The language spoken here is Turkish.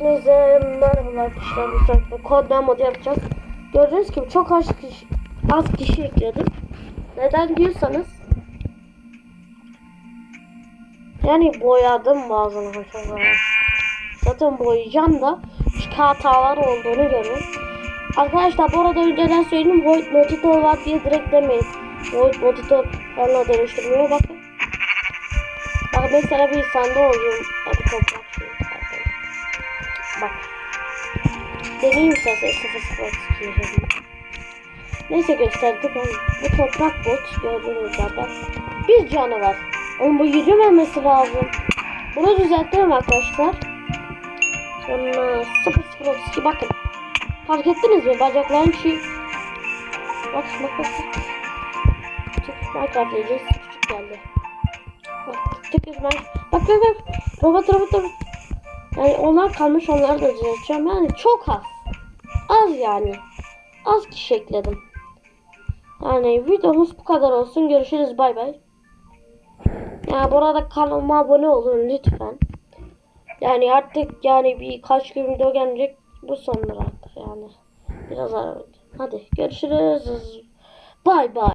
Hepinize merhaba arkadaşlar bu sefer kod mod yapacağız. Gördüğünüz gibi çok az kişi, az kişi ekledim. Neden diyorsanız yani boyadım bazı haritaları. Zaten boyayacağım da küçük hatalar olduğunu görüyorum. Arkadaşlar bu arada önceden söyleyeyim Void Monitor var diye direkt demeyin. Void Monitor bana dönüştürmüyor bakın. Bak mesela bir sende oluyor. Hadi toprak. Bak. Deneyim istersen 0 yaşadım. Neyse gösterdik. Bu toprak bot gördüğünüz zaten. Bir canı var. Onun bu yürümemesi lazım. Bunu düzelttim arkadaşlar. Sonra 002 bakın. Fark ettiniz mi? Bacakların şey. Bak bak bak. Küçük Minecraft yiyeceğiz. Geldi. Bak tık bak. Bak bak bak. Robot robot robot. Yani onlar kalmış onları da düzelteceğim. Yani çok az. Az yani. Az kişi ekledim. Yani videomuz bu kadar olsun. Görüşürüz bay bay. Yani burada kanalıma abone olun lütfen. Yani artık yani birkaç gün video gelecek. Bu sonlar artık yani. Biraz ara. Hadi görüşürüz. Bay bay.